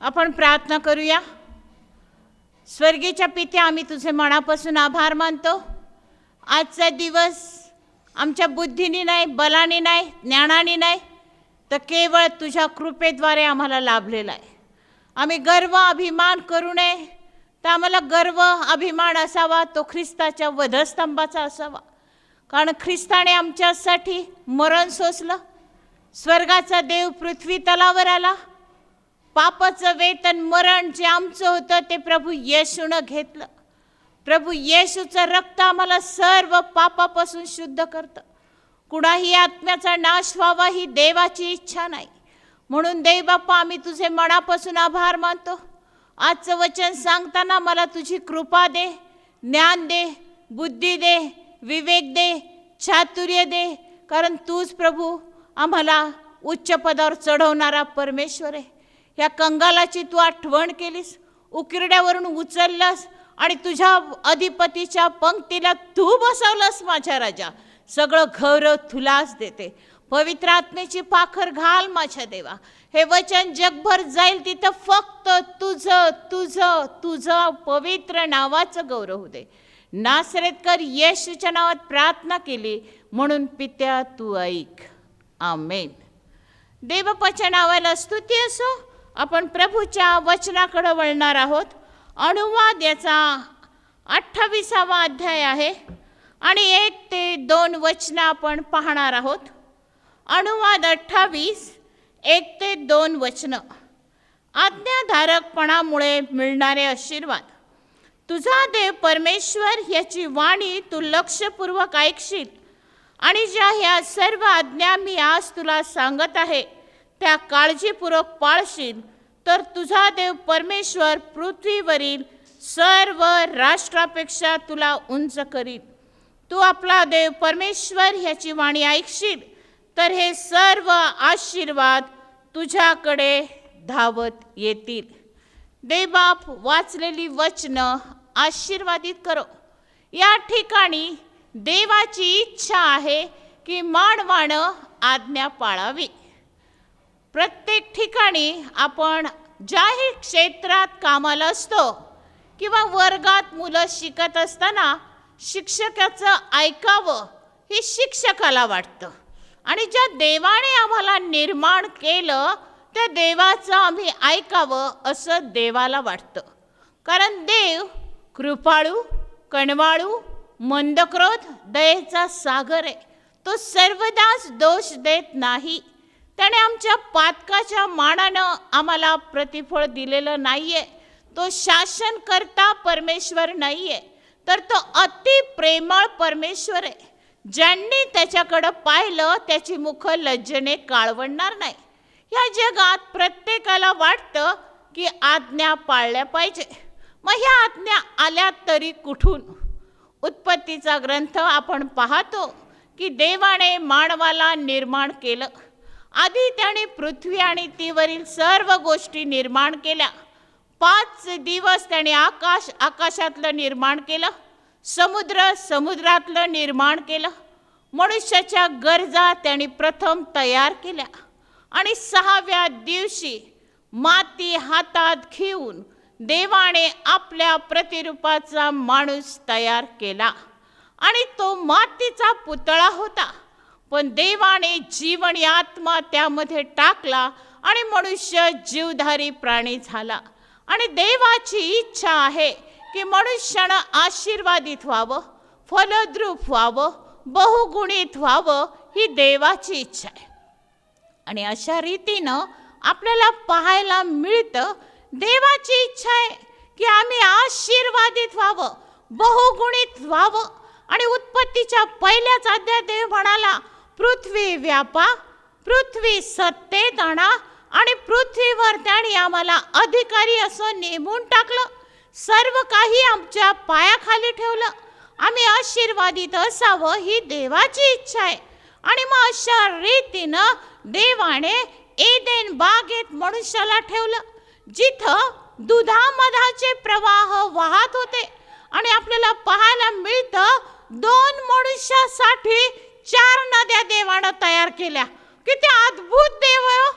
आपण प्रार्थना करूया. स्वर्गीच्या पित्या आम्ही तुझे मनापासून आभार मानतो. आजचा दिवस आमच्या बुद्धीने नाही बलाने नाही ज्ञानाने नाही तर केवळ तुझ्या कृपेद्वारे आम्हाला लाभलेला आहे. आम्ही गर्व अभिमान करू नये तर आम्हाला गर्व अभिमान असावा तो ख्रिस्ताच्या वधस्तंभाचा असावा. कारण ख्रिस्ताने आमच्यासाठी मरण सोसलं. स्वर्गाचा देव पृथ्वी तलावर आला. पापाचं वेतन मरण जे आमचं होतं ते प्रभू येशूनं घेतलं. प्रभू येशूचं रक्त आम्हाला सर्व पापापासून शुद्ध करतं. कुणाही आत्म्याचा नाश व्हावा ही देवाची इच्छा नाही. म्हणून देव बाप्पा आम्ही तुझे मनापासून आभार मानतो. आजचं वचन सांगताना मला तुझी कृपा दे ज्ञान दे बुद्धी दे विवेक दे चातुर्य दे. कारण तूच प्रभू आम्हाला उच्च पदावर चढवणारा परमेश्वर आहे. ह्या कंगालाची तू आठवण केलीस? उकिरड्यावरून उचललास आणि तुझ्या अधिपतीच्या पंक्तीला तू बसवलंस माझ्या राजा. सगळं गौरव तुलाच देते. पवित्र आत्मेची पाखर घाल माझ्या देवा. हे वचन जगभर जाईल तिथं फक्त तुझं तुझं तुझं पवित्र नावाचं गौरव होऊ दे. नासरेतकर येशूच्या नावात प्रार्थना केली. म्हणून पित्या तू ऐक. आमेन. देवपाच्या नावाला स्तुती असो. आपण प्रभूच्या वचनाकडं वळणार आहोत. अनुवाद याचा अठ्ठावीसावा अध्याय आहे. आणि एक ते दोन वचनं आपण पाहणार आहोत. अनुवाद अठ्ठावीस एक ते दोन वचनं. आज्ञाधारकपणामुळे मिळणारे आशीर्वाद. तुझा देव परमेश्वर ह्याची वाणी तू लक्षपूर्वक ऐकशील. आणि ज्या ह्या सर्व आज्ञा मी आज तुला सांगत आहे त्या काळजीपूर्वक पाळशील तर तुझा देव परमेश्वर पृथ्वीवरील सर्व राष्ट्रापेक्षा तुला उंच करील. तू आपला देव परमेश्वर ह्याची वाणी ऐकशील तर हे सर्व आशीर्वाद तुझ्याकडे धावत येतील. देवबाप वाचलेली वचनं आशीर्वादित करो. या ठिकाणी देवाची इच्छा आहे की मानवानं आज्ञा पाळावी. प्रत्येक ठिकाणी आपण ज्याही क्षेत्रात कामाला असतो किंवा वर्गात मुलं शिकत असताना शिक्षकाचं ऐकावं हे शिक्षकाला वाटतं. आणि ज्या देवाने आम्हाला निर्माण केलं त्या देवाचं आम्ही ऐकावं असं देवाला वाटतं. कारण देव कृपाळू कणवाळू मंदक्रोध दयेचा सागर आहे. तो सर्वदाच दोष देत नाही. त्याने आमच्या पातकाच्या मानानं आम्हाला प्रतिफळ दिलेलं नाही आहे तो शासन करता परमेश्वर नाही आहे तर तो अति प्रेमळ परमेश्वर आहे. ज्यांनी त्याच्याकडं पाहिलं त्याची मुख लज्जने काळवणार नाही. या जगात प्रत्येकाला वाटतं की आज्ञा पाळल्या पाहिजे. मग ह्या आज्ञा आल्या तरी कुठून? उत्पत्तीचा ग्रंथ आपण पाहतो की देवाने मानवाला निर्माण केलं. आधी त्याने पृथ्वी आणि तीवरील सर्व गोष्टी निर्माण केल्या. पाच दिवस त्याने आकाश आकाशातलं निर्माण केलं. समुद्र समुद्रातलं निर्माण केलं. मनुष्याच्या गरजा त्याने प्रथम तयार केल्या. आणि सहाव्या दिवशी माती हातात घेऊन देवाने आपल्या प्रतिरूपाचा माणूस तयार केला. आणि तो मातीचा पुतळा होता. पण देवाने जीवन आत्मा त्यामध्ये टाकला आणि मनुष्य जीवधारी प्राणी झाला. आणि देवाची इच्छा आहे की मनुष्यानं आशीर्वादित व्हावं फलद्रूप व्हावं बहुगुणित व्हावं ही देवाची इच्छा आहे. आणि अशा रीतीनं आपल्याला पाहायला मिळतं देवाची इच्छा आहे की आम्ही आशीर्वादित व्हावं बहुगुणित व्हावं. आणि उत्पत्तीच्या पहिल्याच अध्याय देव म्हणाला पृथ्वी व्यापा पृथ्वी सत्तेत आणा आणि पृथ्वीवर त्याने आम्हाला अधिकारी असं नेमून टाकलं. सर्व काही आमच्या पायाखाली ठेवलं. आम्ही आशीर्वादित असावं ही देवाची इच्छा आहे. आणि मग अशा रीतीनं देवाने एदेन बागेत मनुष्याला ठेवलं जिथं दुधामधाचे प्रवाह वाहत होते. आणि आपल्याला पाहायला मिळतं दोन मनुष्यासाठी चार नद्या देवानं तयार केल्या. किती अद्भुत देव हो.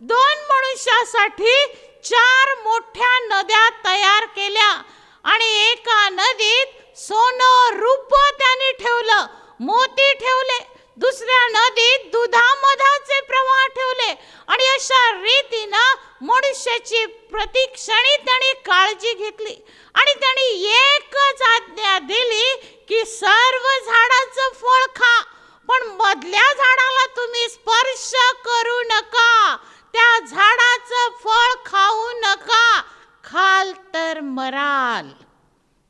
दोन मनुष्यासाठी चार मोठ्या नद्या तयार केल्या. आणि एका नदीत सोनं रूप त्यांनी ठेवलं मोती ठेवले. दुसऱ्या नदीत दुधामधाचे प्रवाह ठेवले. आणि अशा रीतीनं मनुष्याची प्रतिक्षणी त्यांनी काळजी घेतली. आणि त्यांनी एकच आज्ञा दिली की सर्व झाडाचं फळ खा. पण मधल्या झाडाला तुम्ही स्पर्श करू नका. त्या झाडाचं फळ खाऊ नका. खाल तर मराल.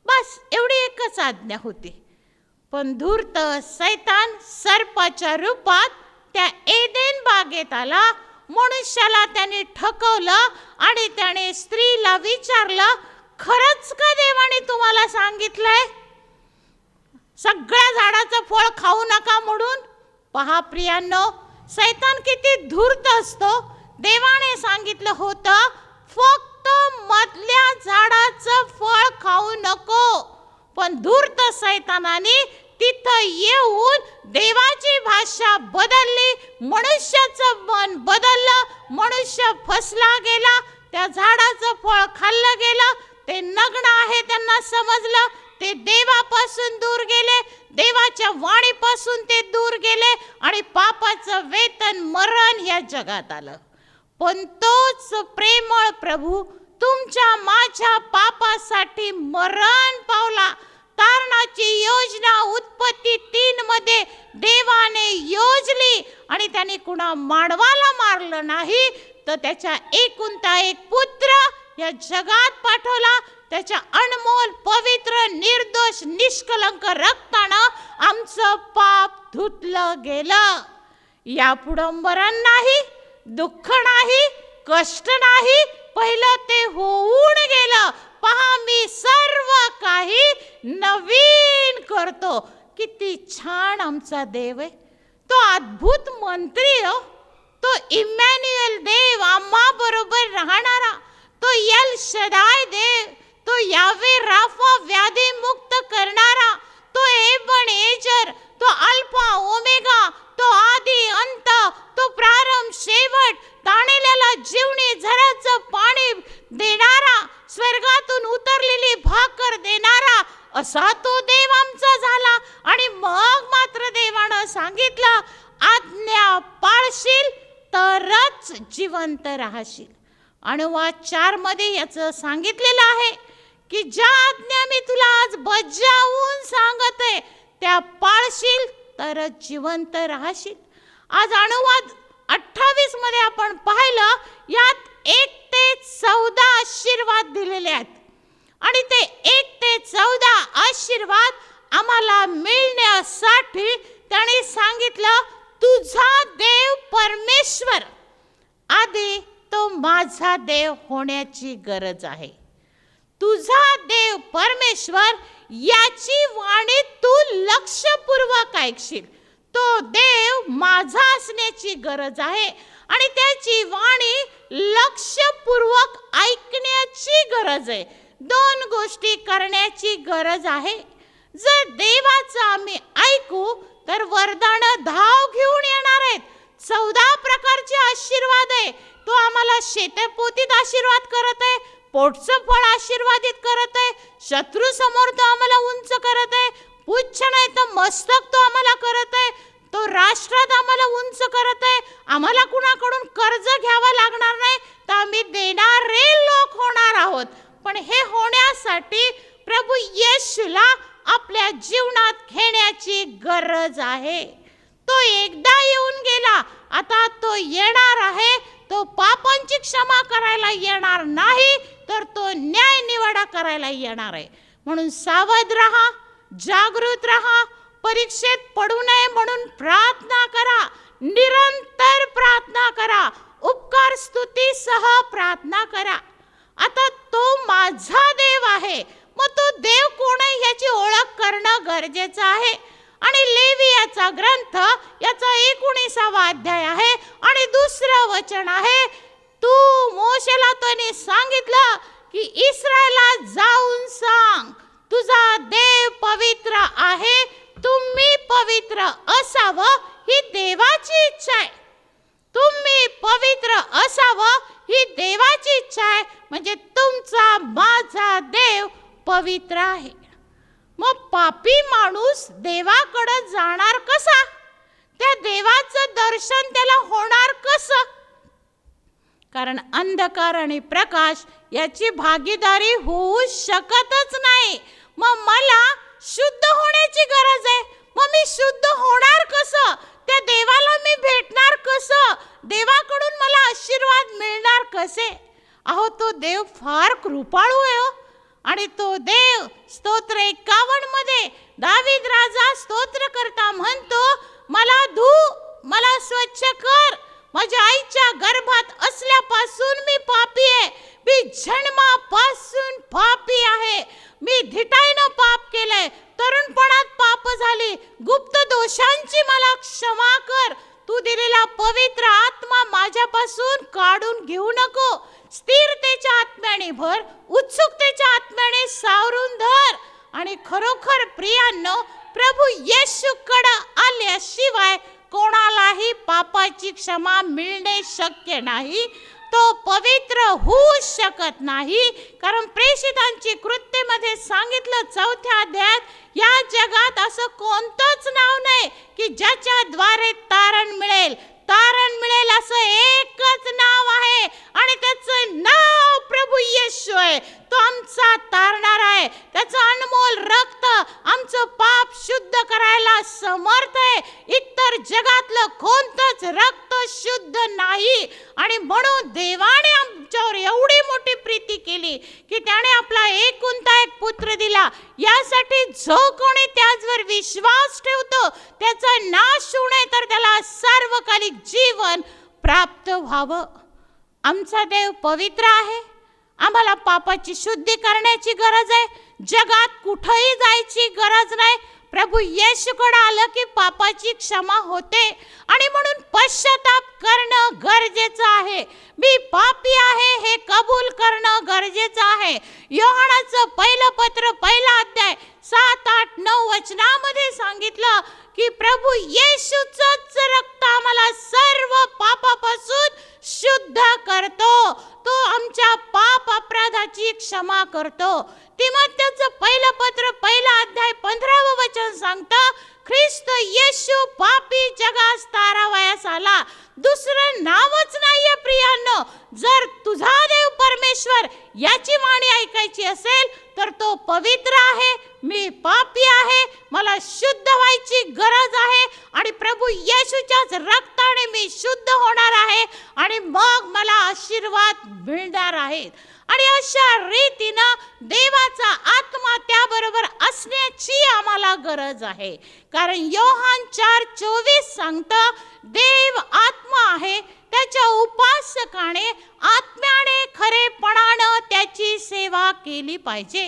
बस एवढी एकच आज्ञा होती. पण धूर्त सैतान सर्पाच्या रूपात त्या एदेन बागेत आला. मनुष्याला त्याने ठकवलं आणि त्याने स्त्रीला विचारलं खरंच का देवाने तुम्हाला सांगितलंय? सगळ्या झाडाचं फळ खाऊ नका म्हणून. पहा प्रियांनो सैतान किती धूर्त असतो. देवाने सांगितलं होतं फक्त मधल्या झाडाचं फळ खाऊ नको. पण धूर्त सैतानाने तिथं येऊन देवाची भाषा बदलली मनुष्याचं मन बदललं मनुष्य फसला गेला त्या झाडाचं फळ खाल्लं गेलं ते नग्न आहे त्यांना समजलं ते देवापासून दूर गेले देवाच्या वाणीपासून ते दूर गेले आणि पापाचं वेतन मरण या जगात आलं. पण तोच प्रेमळ प्रभू तुमच्या माझ्या पापासाठी मरण पावला. तारणाची योजना उत्पत्ती तीन मध्ये देवाने योजली आणि त्याने कुणा मानवाला मारलं नाही तर त्याच्या एकुणता एक पुत्र या जगात पाठवला. त्याच्या अनमोल पवित्र निर्दोष निष्कलंक रक्तानं आमचं पाप धुतलं गेलं. या पुडंबरण नाही दुःख नाही कष्ट नाही पहिलं ते होऊन गेलं. पहा मी सर्व काही नवीन करतो. किती छान आमचा देव आहे. तो अद्भुत मंत्री हो. तो इमॅन्युअल देव आम्हा बरोबर राहणारा. तो यल शदाय देव. तो यावे राफा व्याधी मुक्त करणारा तो एबन एजर तो अल्फा ओमेगा तो आदि अंत तो प्रारंभ शेवट ताणेल्याला जीवनी झऱ्याचं पाणी देणारा स्वर्गातून उतरलेली भाकर देणारा असा तो देव आमचा झाला. आणि मग मात्र देवानं सांगितलं आज्ञा पाळशील तरच जिवंत राहशील. अणुवा चारमध्ये याचं सांगितलेलं आहे. की ज्या आज्ञा मी तुला आज बजावून सांगते त्या पाळशील तरच जिवंत राहशील. आज अनुवाद अठ्ठावीसमध्ये आपण पाहिलं यात एक ते चौदा आशीर्वाद दिलेले आहेत. आणि ते एक ते चौदा आशीर्वाद आम्हाला मिळण्यासाठी त्याने सांगितलं तुझा देव परमेश्वर. आधी तो माझा देव होण्याची गरज आहे. तुझा देव परमेश्वर याची वाणी तू लक्षपूर्वक ऐकशील. तो देव माझा असण्याची गरज आहे आणि त्याची वाणी लक्षपूर्वक ऐकण्याची गरज आहे. दोन गोष्टी करण्याची गरज आहे. जर देवाचं आम्ही ऐकू तर वरदान धाव घेऊन येणार आहेत. चौदा प्रकारचे आशीर्वाद आहे. तो आम्हाला शेतपोतीत आशीर्वाद करत आहे. पोटचं फळ आशीर्वादित करत आहे शत्रू समोर तो आम्हाला उंच करत आहे पुच्छ नाही तर मस्तक तो आम्हाला करत आहे तो राष्ट्रात आम्हाला उंच करत आहे आम्हाला कुणाकडून कर्ज घ्यावं लागणार नाही तर आम्ही देणारे लोक होणार आहोत. पण हे होण्यासाठी प्रभू येशूला आपल्या जीवनात घेण्याची गरज आहे. तो एकदा येऊन गेला आता तो येणार आहे तो पापांची क्षमा करायला येणार नाही तर तो न्याय निवाडा करायला येणार आहे. म्हणून सावध राहा जागृत राहा परीक्षेत पडू नये म्हणून प्रार्थना करा निरंतर प्रार्थना करा उपकार स्तुतीसह प्रार्थना करा. आता तो माझा देव आहे मग तो देव कोण आहे याची ओळख करणं गरजेचं आहे. आणि लेवियाचा ग्रंथ याचा एकोणीसावा अध्याय आहे आणि दुसरं वचन आहे. तू मोशेला त्याने सांगितलं की इस्रायला जाऊन सांग तुझा देव पवित्र आहे तुम्ही पवित्र असावं ही देवाची इच्छा आहे. तुम्ही पवित्र असावं ही देवाची इच्छा आहे म्हणजे तुमचा माझा देव पवित्र आहे. मग पापी माणूस देवाकडे जाणार कसा? त्या देवाचं दर्शन त्याला होणार कसं? कारण अंधकार आणि प्रकाश याची भागीदारी होऊ शकतच नाही. मग मला शुद्ध होण्याची गरज आहे. मग मी शुद्ध होणार कसं? त्या देवाला मी भेटणार कसं? देवाकडून मला आशीर्वाद मिळणार कसे? अहो तो देव फार कृपाळू आहे हो. आणि तो देव स्तोत्र एकावन्नमध्ये दावीद राजा स्तोत्र करता म्हणतो मला धू मला स्वच्छ कर. माझ्या आईच्या गर्भात असल्यापासून मी पापी आहे. मी जन्मापासून पापी आहे. मी धिटाईनं पाप केलंय. तरुणपणात पाप झाली. गुप्त दोषांची मला क्षमा कर. तू दिलेला पवित्र आत्मा माझ्यापासून काढून घेऊ नको. स्थिरतेच्या आत्म्याने भर. उत्सुक आत्म्याने सावरून धर. आणि खरोखर प्रियांनो प्रभू येशूकडे आल्याशिवाय कोणालाही पापाची क्षमा मिळणे शक्य नाही. तो पवित्र होऊ शकत नाही. कारण प्रेषितांची कृत्येमध्ये सांगितलं चौथ्या अध्यायात या जगात असं कोणतंच नाव नाही की ज्याच्याद्वारे तारण मिळेल. तारण मिळेल असं एकच नाव आहे आणि त्याचं नाव प्रभू येशू आहे. तो आमचा तारणार आहे. त्याचं अनमोल रक्त आमचं पाप शुद्ध करायला समर्थ आहे. इतर जगातलं कोणतंच रक्त शुद्ध नाही. आणि म्हणून देवाने आमच्यावर एवढी मोठी प्रीती केली की त्याने आपला एकुणता एक पुत्र दिला. यासाठी जो कोणी त्याचवर विश्वास ठेवतो त्याचा नाश होणे तर त्याला सार्वकालिक जीवन प्राप्त व्हावं. आमचा देव पवित्र आहे. आम्हाला पापाची शुद्धी करण्याची गरज आहे. जगात कुठंही जायची गरज नाही. प्रभू येशूकडे आलं की पापाची क्षमा होते. आणि म्हणून पश्चाताप करणं गरजेचं आहे. मी पापी आहे हे कबूल करणं गरजेचं आहे. योहानाचं पहिलं पत्र पहिला अध्याय सात आठ नऊ वचनामध्ये सांगितलं की प्रभू येशूचंच रक्त आम्हाला सर्व पापापासून शुद्ध करतो. तो आमच्या पाप अपराधाची क्षमा करतो. तिमत्याचं पहिलं पत्र पहिला अध्याय पंधरावं वचन सांगतं ख्रिस्त येशू पापी जगास तारावयास आला दुसरं नावच नाहीये प्रियांनो. जर तुझा देव परमेश्वर याची वाणी ऐकायची असेल तर तो पवित्र आहे मी पापी आहे मला शुद्ध व्हायची गरज आहे आणि प्रभू येशूच्याच रक्ताने मी शुद्ध होणार आहे आणि मग मला आशीर्वाद मिळणार आहेत. आणि अशा रीतीनं देवाचा आत्मा त्याबरोबर असण्याची आम्हाला गरज आहे. कारण योहान चार चोवीस सांगतं देव आत्मा आहे त्याच्या उपासकाने आत्म्याने खरेपणानं त्याची सेवा केली पाहिजे.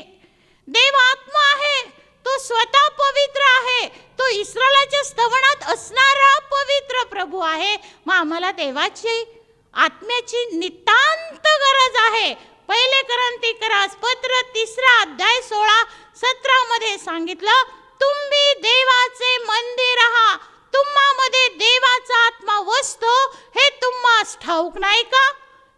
देव आत्मा आहे तो स्वतः पवित्र आहे तो इस्रायलाच्या स्तवनात असणारा पवित्र प्रभू आहे. मग आम्हाला देवाची आत्म्याची नितांत गरज आहे. पहिले क्रांतिकारास पत्र तिसरा अध्याय सोळा सतरा मध्ये सांगितलं तुम्ही देवाचे मंदिर आहात तुम्हामध्ये देवाचा आत्मा वसतो. हे तुम्हास ठाऊक नाही का?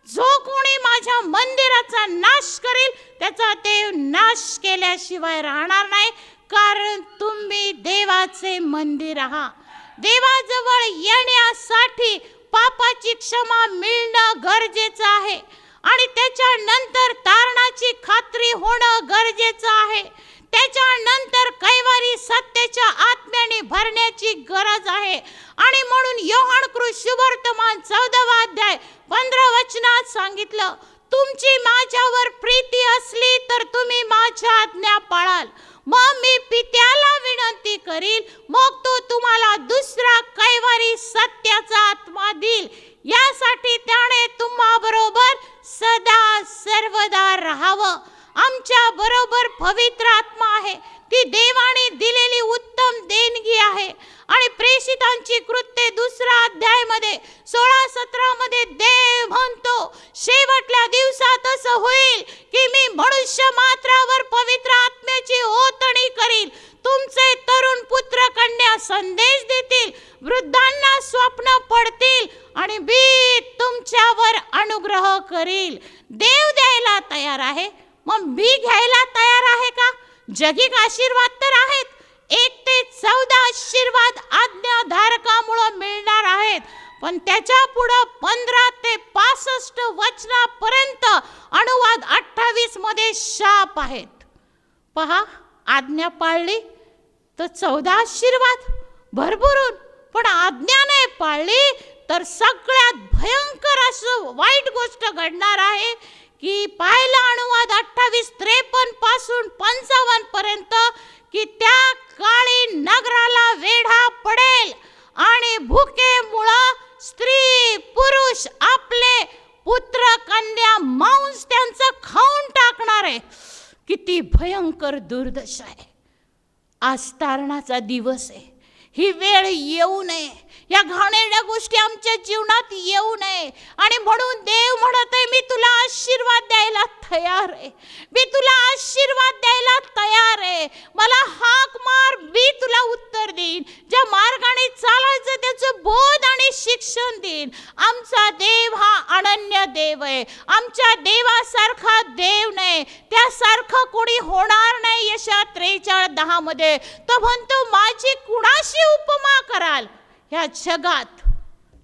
जो कोणी माझ्या मंदिराचा नाश करेल त्याचा देव नाश केल्याशिवाय राहणार नाही. कारण तुम्ही देवाचे मंदिर आहात देवाजवळ येण्यासाठी पापाची क्षमा मिळणं गरजेचं आहे. आणि त्याच्यानंतर तारणाची खात्री होणं गरजेचं आहे. त्याच्यानंतर कैवारी सत्याच्या आत्म्याने भरण्याची गरज आहे. आणि म्हणून योहान शुभवर्तमान चौदावा अध्याय पंधरा वचनात सांगितलं तुमची माझ्यावर प्रीती असली तर तुम्ही माझ्या आज्ञा पाळाल. मग मी पित्याला विनंती करील मग तो तुम्हाला दुसरा कैवारी सत्याचा आत्मा देईल. यासाठी त्याने तुम्हा बरोबर सदा सर्वदा राहावं. आमच्या बरोबर पवित्र आत्मा आहे. ती देवाने दिलेली उत्तम देणगी आहे. आणि प्रेषितांची कृत्ये दुसरा अध्यायमध्ये सोळा सतरा मध्ये देव म्हणतो शेवटल्या दिवसात असं होईल की मी मनुष्य मात्रावर पवित्र आत्म्याची ओतणी करील. तुमचे तरुण पुत्र कन्या संदेश देतील वृद्धांना स्वप्न पडतील आणि मी तुमच्यावर अनुग्रह करील. देव द्यायला तयार आहे? मग मी घ्यायला तयार आहे का? जगिक आशीर्वाद तर आहेत. एक ते चौदा आशीर्वाद आज्ञाधारकामुळं मिळणार आहेत. पण त्याच्या पुढं पंधरा ते पासष्ट वचनापर्यंत अनुवाद अठ्ठावीसमध्ये शाप आहेत. पहा आज्ञा पाळली तर चौदा आशीर्वाद? भरभरून. पण आज्ञा नाही पाळली तर सगळ्यात भयंकर असं वाईट गोष्ट घडणार आहे. की पाहिला अनुवाद अठ्ठावीस त्रेपन्नपासून पंचावन्न पर्यंत की त्या काळी नगराला वेढा पडेल. आणि भुकेमुळं स्त्री पुरुष आपले पुत्र कन्या मांस त्यांचं खाऊन टाकणार. आहे किती भयंकर दुर्दशा आहे. आज तारणाचा दिवस आहे. ही वेळ येऊ नये. या घाणेरड्या गोष्टी आमच्या जीवनात येऊ नये. आणि म्हणून देव म्हणत आहे मी तुला आशीर्वाद द्यायला तयार आहे. मी तुला आशीर्वाद द्यायला तयार आहे. मला हाक मार मी तुला उत्तर देईन. ज्या मार्गाने चालायचं त्याचं बोध आणि शिक्षण देईन. आमचा देव हा अनन्य देव आहे. आमच्या देवासारखा देव नाही. त्यासारखं कोणी होणार नाही यशा त्रेचाळ दहामध्ये. तो म्हणतो माझी कुणाशी उपमा कराल. ह्या जगात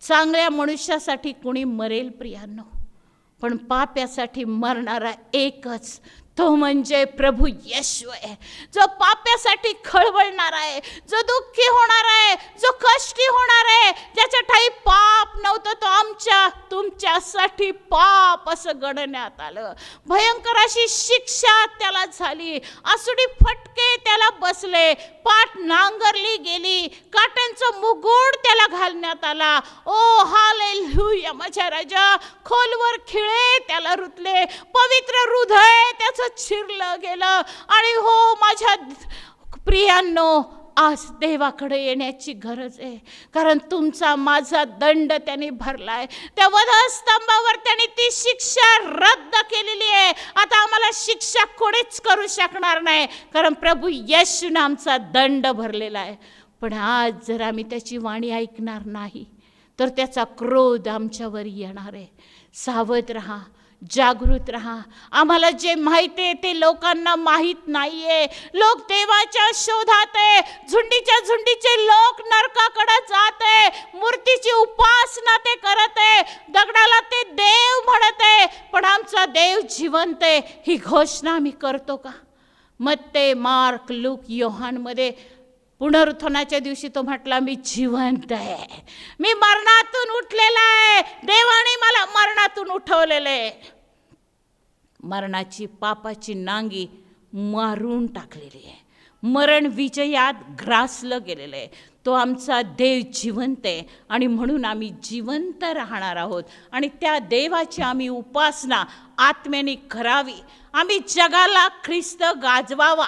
चांगल्या मनुष्यासाठी कुणी मरेल प्रियांनो? पण पाप्यासाठी मरणारा एकच तो म्हणजे प्रभू येशू आहे जो पाप्यासाठी खळबळणार आहे जो दुःखी होणार आहे जो कष्टी होणार आहे ज्याच्या ठाई पाप नव्हतं तो आमच्या तुमच्यासाठी पाप असं गणण्यात आलं. भयंकर अशी शिक्षा त्याला झाली. आसुडी फटके त्याला बसले. पाठ नांगरली गेली. काट्यांचं मुगुड त्याला घालण्यात आला. ओ हालेलुया माझ्या राजा! खोलवर खिळे त्याला रुतले. पवित्र हृदय त्याचं शिरलं गेलं. आणि हो माझ्या प्रियांनो आज देवाकडे येण्याची गरज आहे. कारण तुमचा माझा दंड त्यांनी भरलाय. त्या वधस्तंभावर त्याने ती शिक्षा रद्द केलेली आहे. आता आम्हाला शिक्षा कोणीच करू शकणार नाही. कारण प्रभू येशून आमचा दंड भरलेला आहे. पण आज जर आम्ही त्याची वाणी ऐकणार नाही तर त्याचा क्रोध आमच्यावर येणार आहे. सावध राहा. जागृत राहा. आम्हाला जे माहिती आहे ते लोकांना माहीत नाहीये. लोक देवाच्या शोधात आहे. झुंडीच्या झुंडीचे लोक नरकाकडे जात आहे. मूर्तीची उपासना ते करत आहे. दगडाला ते देव म्हणत आहे. पण आमचा देव जिवंत आहे. ही घोषणा आम्ही करतो का? मग ते मार्क लूक योहानमध्ये पुनरुत्थानाच्या दिवशी तो म्हटला मी जिवंत आहे. मी मरणातून उठलेला आहे. देवाने मला मरणातून उठवलेलं आहे. मरणाची पापाची नांगी मारून टाकलेली आहे. मरण विजयात ग्रासलं गेलेलं आहे. तो आमचा देव जिवंत आहे आणि म्हणून आम्ही जिवंत राहणार आहोत. आणि त्या देवाची आम्ही उपासना आत्म्याने करावी. आम्ही जगाला ख्रिस्त गाजवावा.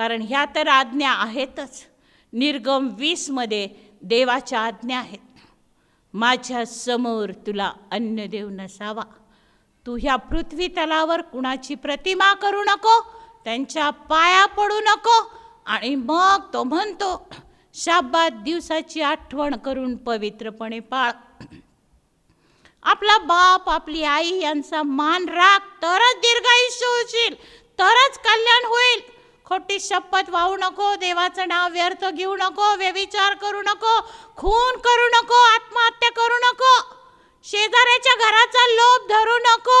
कारण ह्या तर आज्ञा आहेतच. निर्गम वीसमध्ये देवाच्या आज्ञा आहेत. माझ्यासमोर तुला अन्य देव नसावा. तू ह्या पृथ्वी तलावर कुणाची प्रतिमा करू नको त्यांच्या पाया पडू नको आणि मग तो म्हणतो शाबात दिवसाची आठवण करून पवित्रपणे पाळ. आपला बाप आपली आई यांचा मान राख तरच दीर्घायुष्य होशील तरच कल्याण होईल. खोटी शपथ वाहू नको देवाचं नाव व्यर्थ घेऊ नको व्यविचार करू नको खून करू नको आत्महत्या करू नको शेजाऱ्याच्या घराचा लोभ धरू नको.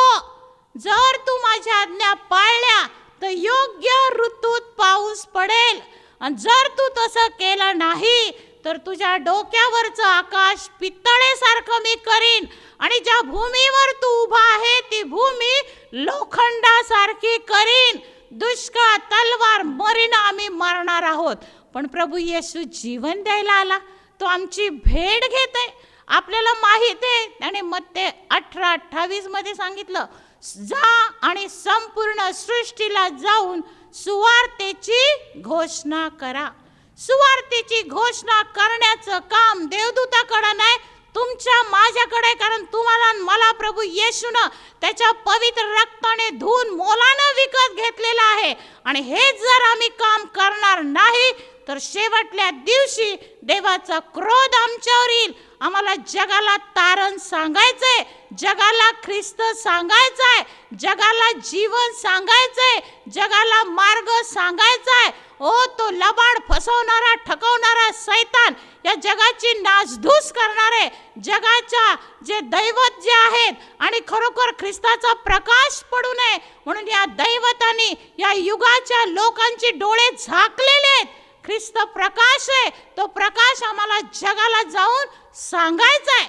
जर तू माझ्या आज्ञा पाळल्या तर योग्य ऋतूत पाऊस पडेल. आणि जर तू तसं केलं नाही तर तुझ्या डोक्यावरचं आकाश पित्तळेसारखं मी करीन. आणि ज्या भूमीवर तू उभा आहे ती भूमी लोखंडासारखी करीन. दुष्काळ तलवार मरीन आम्ही मरणार आहोत. पण प्रभू येशू जीवन द्यायला आला. तो आमची भेट घेत आहे आपल्याला माहीत आहे. त्याने मग ते अठरा अठ्ठावीसमध्ये सांगितलं जा आणि संपूर्ण सृष्टीला जाऊन सुवार्तेची घोषणा करा. सुवार्तेची घोषणा करण्याचं काम देवदूताकडं नाही तुमच्या माझ्याकडे कारण तुम्हाला मला प्रभू येशूनं त्याच्या पवित्र रक्ताने धुवून मोलानं विकत घेतलेलं आहे. आणि हे जर आम्ही काम करणार नाही तर शेवटल्या दिवशी देवाचा क्रोध आमच्यावर येईल. आम्हाला जगाला तारण सांगायचंय जगाला ख्रिस्त सांगायचाय जगाला जीवन सांगायचंय जगाला मार्ग सांगायचाय. ओ तो लबाड फसवणारा ठकवणारा सैतान या जगाची नासधूस करणारे जगाच्या जे दैवत जे आहेत आणि खरोखर ख्रिस्ताचा प्रकाश पडू नये म्हणून या दैवतानी या युगाच्या लोकांची डोळे झाकलेले आहेत. ख्रिस्त प्रकाश आहे तो प्रकाश आम्हाला जगाला जाऊन सांगायचं आहे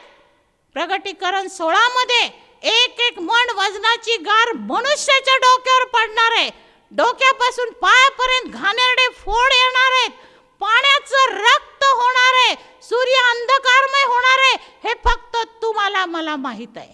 प्रगटीकरण सोळामध्ये एक एक मन वजनाची गार मनुष्याच्या डोक्यावर पडणार आहे. डोक्यापासून पायापर्यंत घाणेरडे फोड येणार आहेत. पाण्याचं रक्त होणार आहे. सूर्य अंधकारमय होणार आहे. हे फक्त तुम्हाला मला माहीत आहे.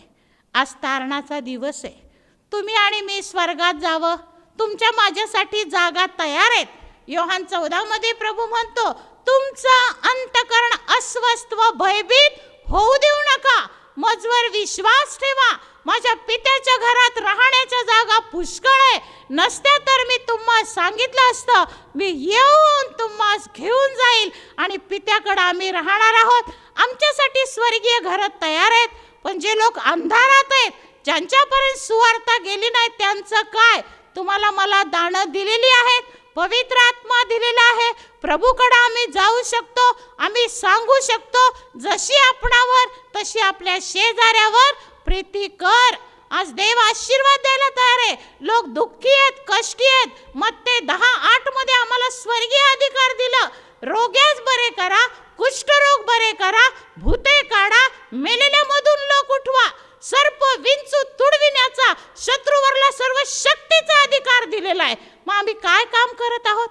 आज तारणाचा दिवस आहे. तुम्ही आणि मी स्वर्गात जावं. तुमच्या माझ्यासाठी जागा तयार आहेत. योहान चौदामध्ये प्रभू म्हणतो तुमचं अंतकरण अस्वस्थ व भयभीत होऊ देऊ नका. मजवर विश्वास ठेवा. माझ्या पित्याच्या घरात राहण्याच्या जागा पुष्कळ आहे. नसत्या तर मी तुम्हाला सांगितलं असतं मी येऊन तुम्हा घेऊन जाईल आणि पित्याकडं आम्ही राहणार आहोत. आमच्यासाठी स्वर्गीय घरं तयार आहेत पण जे लोक अंधारात आहेत ज्यांच्यापर्यंत सुवार्ता गेली नाही त्यांचं काय? तुम्हाला मला दानं दिलेली आहेत. पवित्र आत्मा दिलेला आहे. प्रभूकडे आम्ही जाऊ शकतो आम्ही सांगू शकतो जशी आपणावर तशी आपल्या शेजाऱ्यावर प्रीती कर. आज देव आशीर्वाद द्यायला तयार आहे. लोक दुःखी आहेत कष्टी आहेत. मग ते दहा आठमध्ये आम्हाला स्वर्गीय अधिकार दिलं. रोग्यास बरे करा कुष्ठरोग बरे करा भूते काढा मेलेल्या मधून लोक उठवा. सर्प विंचू तुडविण्याचा शत्रूवरला सर्व शक्तीचा अधिकार दिलेला आहे. मग आम्ही काय काम करत आहोत?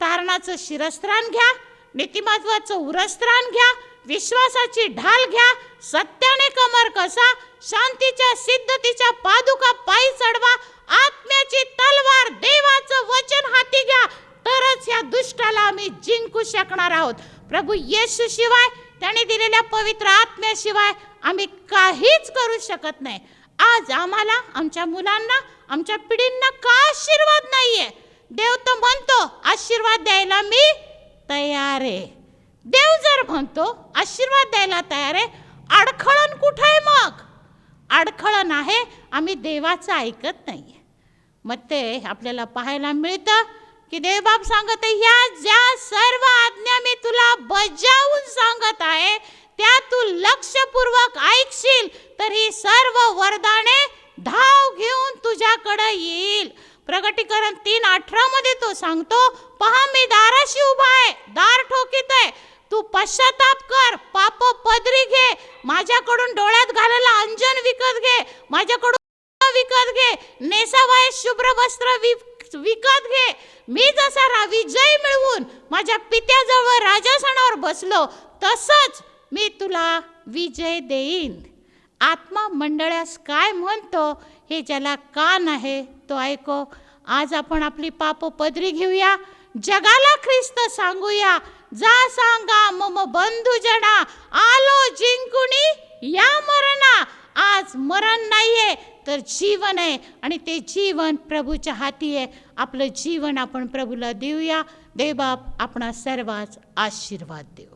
तारणाचं शिरस्त्राण घ्या नीतिमत्वाचं उरस्त्राण घ्या विश्वासाची ढाल घ्या सत्याने कमर कसा शांतीच्या सिद्धतीच्या पादुका पायी चढवा आत्म्याची तलवार देवाचं वचन हाती घ्या. तरच या दुष्टाला आम्ही जिंकू शकणार आहोत. प्रभू येशू शिवाय त्याने दिलेल्या पवित्र आत्म्याशिवाय आम्ही काहीच करू शकत नाही. आज आम्हाला आमच्या मुलांना आमच्या पिढींना का आशीर्वाद नाहीये? देव तर म्हणतो आशीर्वाद द्यायला मी तयार आहे. देव जर म्हणतो आशीर्वाद द्यायला तयार आहे अडखळण कुठं आहे मग? अडखळण आहे आम्ही देवाचं ऐकत नाही मग ते आपल्याला पाहायला मिळतं की देवबाप सांगत ह्या ज्या सर्व आज्ञा मी तुला बजावून सांगत आहे त्या तू लक्षपूर्वक ऐकशील तर ही सर्व वरदाने धाव घेऊन तुझ्याकडे येईल. प्रगटीकरण तीन अठरा मध्ये तो सांगतो पहा मी दाराशी उभा आहे दार ठोकीत आहे. तू पश्चाताप कर पाप पदरी घे. माझ्याकडून डोळ्यात घालायला अंजन विकत घे. माझ्याकडून विकत घे. नेसावाय शुभ्र वस्त्र विक विकत घे. मी जसा रा- विजय मिळवून माझ्या पित्याजवळ राजासनावर बसलो तसंच मी तुला विजय देईन. आत्मा मंडळास काय म्हणतो हे ज्याला कान आहे तो ऐको. आज आपण आपली पाप पदरी घेऊया. जगाला ख्रिस्त सांगूया. जा सांगा मम बंधू जणा. आलो जिंकुणी या मरणा. आज मरण नाहीये. तर जीवन आहे आणि ते जीवन प्रभूच्या हाती आहे. आपलं जीवन आपण प्रभूला देऊया. देवबाप आपणा सर्वांच आशीर्वाद देऊ.